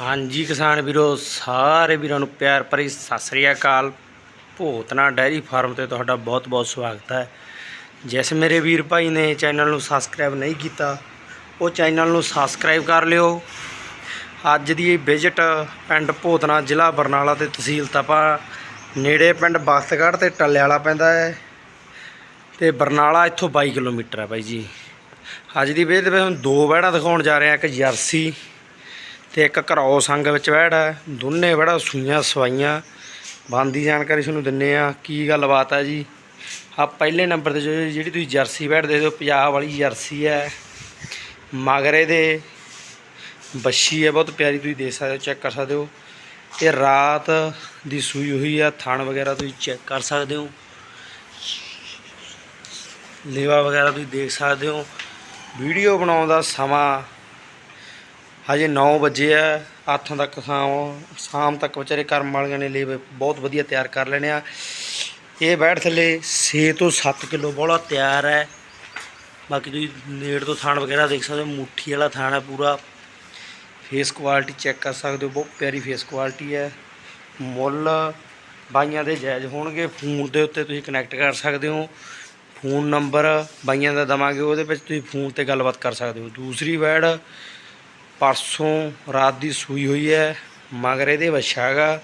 ਹਾਂਜੀ ਕਿਸਾਨ ਵੀਰੋ, ਸਾਰੇ ਵੀਰਾਂ ਨੂੰ ਪਿਆਰ ਭਰੀ ਸਤਿ ਸ੍ਰੀ ਅਕਾਲ। ਭੋਤਨਾ ਡੈਰੀ ਫਾਰਮ ਤੇ ਤੁਹਾਡਾ ਬਹੁਤ-ਬਹੁਤ ਸਵਾਗਤ ਹੈ। ਜਿਸ ਮੇਰੇ ਵੀਰ ਭਾਈ ਨੇ ਚੈਨਲ ਨੂੰ ਸਬਸਕ੍ਰਾਈਬ ਨਹੀਂ ਕੀਤਾ, ਉਹ ਚੈਨਲ ਨੂੰ ਸਬਸਕ੍ਰਾਈਬ ਕਰ ਲਿਓ। ਅੱਜ ਦੀ ਇਹ ਵਿਜ਼ਿਟ ਪਿੰਡ ਭੋਤਨਾ ਜ਼ਿਲ੍ਹਾ ਬਰਨਾਲਾ ਤੇ ਤਹਿਸੀਲ ਤਪਾ, ਨੇੜੇ ਪਿੰਡ ਬਖਤਗੜ੍ਹ ਤੇ ਟੱਲਿਆਲਾ ਪੈਂਦਾ ਹੈ ਤੇ ਬਰਨਾਲਾ ਇੱਥੋਂ 22 ਕਿਲੋਮੀਟਰ ਹੈ ਬਾਈ ਜੀ। ਅੱਜ ਦੀ ਵਿਜ਼ਿਟ ਵਿੱਚ ਹੁਣ ਦੋ ਵਹਿੜਾਂ ਦਿਖਾਉਣ ਜਾ ਰਹੇ ਹਾਂ, ਇੱਕ ਜਰਸੀ ਤੇ ਇੱਕ ਘਰਾਓ ਸੰਗ ਵਿੱਚ ਬੈਠਾ ਦੋਨੇ ਵਹਿੜਾਂ ਸੂਈਆਂ ਸਵਾਈਆਂ। ਬੰਦੀ ਜਾਣਕਾਰੀ ਤੁਹਾਨੂੰ ਦਿੰਨੇ ਆ। ਕੀ ਗੱਲਬਾਤ ਹੈ ਜੀ? ਆ ਪਹਿਲੇ ਨੰਬਰ ਤੇ ਜੋ ਜਿਹੜੀ ਤੁਸੀਂ ਜਰਸੀ ਬੈਠ ਦੇ ਦਿਓ ਪੰਜਾਬ ਵਾਲੀ ਜਰਸੀ ਹੈ। ਮਗਰੇ ਦੇ ਬੱਛੀ ਹੈ, ਬਹੁਤ ਪਿਆਰੀ ਤੁਸੀਂ ਦੇਖ ਸਕਦੇ ਹੋ, ਚੈੱਕ ਕਰ ਸਕਦੇ ਹੋ। ਇਹ ਰਾਤ ਦੀ ਸੂਈ ਹੋਈ ਆ, ਥਣ ਵਗੈਰਾ ਤੁਸੀਂ ਚੈੱਕ ਕਰ ਸਕਦੇ ਹੋ। ਲੇਵਾ ਵਗੈਰਾ ਤੁਸੀਂ ਦੇਖ ਸਕਦੇ ਹੋ। ਵੀਡੀਓ ਬਣਾਉਣ ਦਾ ਸਮਾਂ ਹਜੇ 9 ਵਜੇ ਆ ਹੱਥਾਂ ਤੱਕ ਸ਼ਾਮ ਸ਼ਾਮ ਤੱਕ ਵਿਚਾਰੇ ਕਰਮ ਵਾਲਿਆਂ ਨੇ ਲੇਵੇ ਬਹੁਤ ਵਧੀਆ ਤਿਆਰ ਕਰ ਲੈਣੇ ਆ। ਇਹ ਬੈਠ ਥੱਲੇ 6 ਤੋਂ 7 ਕਿਲੋ ਬੋਲਾ ਤਿਆਰ ਹੈ। ਬਾਕੀ ਤੁਸੀਂ ਨੇੜ ਤੋਂ ਥਾਣ ਵਗੈਰਾ ਦੇਖ ਸਕਦੇ ਹੋ, ਮੁੱਠੀ ਵਾਲਾ ਥਾਣ ਹੈ ਪੂਰਾ। ਫੇਸ ਕੁਆਲਿਟੀ ਚੈੱਕ ਕਰ ਸਕਦੇ ਹੋ, ਬਹੁਤ ਪਿਆਰੀ ਫੇਸ ਕੁਆਲਿਟੀ ਹੈ। ਮੁੱਲ ਬਾਈਆਂ ਦੇ ਜਾਇਜ਼ ਹੋਣਗੇ, ਫੋਨ ਦੇ ਉੱਤੇ ਤੁਸੀਂ ਕਨੈਕਟ ਕਰ ਸਕਦੇ ਹੋ। ਫੋਨ ਨੰਬਰ ਬਾਈਆਂ ਦਾ ਦਵਾਂਗੇ, ਉਹਦੇ ਵਿੱਚ ਤੁਸੀਂ ਫੋਨ ਤੇ ਗੱਲਬਾਤ ਕਰ ਸਕਦੇ ਹੋ। ਦੂਸਰੀ ਵੈੜ ਪਰਸੋਂ ਰਾਤ ਦੀ ਸੂਈ ਹੋਈ ਹੈ, ਮਗਰ ਇਹਦੇ ਵੱਛਾ ਹੈਗਾ,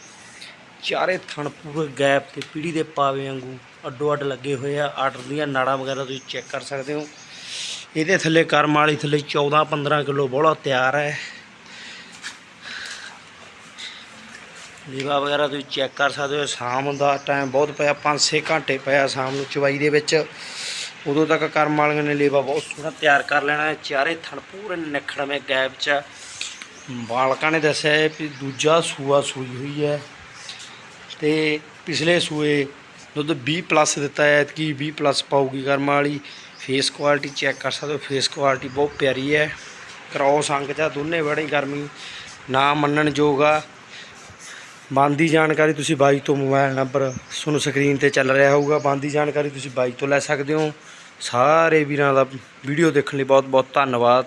ਚਾਰੇ ਥਣ ਪੂਰੇ ਗੈਪ ਤੇ ਪੀੜੀ ਦੇ ਪਾਵੇ ਵਾਂਗੂ ਅੱਡੋ ਅੱਡ ਲੱਗੇ ਹੋਏ ਆ, ਆਰਡਰ ਦੀਆਂ ਨਾੜਾਂ ਵਗੈਰਾ ਤੁਸੀਂ ਚੈੱਕ ਕਰ ਸਕਦੇ ਹੋ। ਇਹਦੇ ਥੱਲੇ ਕਰਮ ਵਾਲੀ ਥੱਲੇ 14 15 ਕਿਲੋ ਬੋਲਾ ਤਿਆਰ ਹੈ। ਲੀਵਾ ਵਗੈਰਾ ਤੁਸੀਂ ਚੈੱਕ ਕਰ ਸਕਦੇ ਹੋ, ਸ਼ਾਮ ਦਾ ਟਾਈਮ ਬਹੁਤ ਪਿਆ 5-6 ਘੰਟੇ ਪਿਆ ਸ਼ਾਮ ਨੂੰ ਚਵਾਈ ਦੇ ਵਿੱਚ। ਉਦੋਂ ਤੱਕ ਕਰਮ ਵਾਲੀਆਂ ਨੇ ਲੇਵਾ ਬਹੁਤ ਸੋਹਣਾ ਤਿਆਰ ਕਰ ਲੈਣਾ ਹੈ। ਚਾਰੇ ਥਣ ਪੂਰੇ ਨਿਖੜਵੇਂ ਗੈਪ ਚ ਬਾਲਕਾਂ ਨੇ ਦੱਸਿਆ ਹੈ ਵੀ ਦੂਜਾ ਸੂਆ ਸੂਈ ਹੋਈ ਹੈ। ਤੇ ਪਿਛਲੇ ਸੂਏ ਦੁੱਧ 20 ਪਲੱਸ ਦਿੱਤਾ ਹੈ। ਕਿ 20 ਪਲੱਸ ਪਾਊਗੀ ਕਰਮ ਵਾਲੀ। ਫੇਸ ਕੁਆਲਿਟੀ ਚੈੱਕ ਕਰ ਸਕਦੇ ਹੋ। ਫੇਸ ਕੁਆਲਿਟੀ ਬਹੁਤ ਪਿਆਰੀ ਹੈ। ਕ੍ਰੋਸ ਅੰਗ ਚ ਆ, ਦੋਨੇ ਬੜੀ ਗਰਮੀ ਨਾ ਮੰਨਣ ਯੋਗ ਆ। ਬੰਦੀ ਜਾਣਕਾਰੀ ਤੁਸੀਂ ਬਾਈ ਤੋਂ ਮੋਬਾਈਲ ਨੰਬਰ ਤੁਹਾਨੂੰ ਸਕਰੀਨ ਤੇ ਚੱਲ ਰਿਹਾ ਹੋਊਗਾ। ਬੰਦੀ ਜਾਣਕਾਰੀ ਤੁਸੀਂ ਬਾਈ ਤੋਂ ਲੈ ਸਕਦੇ ਹੋ। ਸਾਰੇ ਵੀਰਾਂ ਦਾ ਵੀਡੀਓ ਦੇਖਣ ਲਈ ਬਹੁਤ ਬਹੁਤ ਧੰਨਵਾਦ।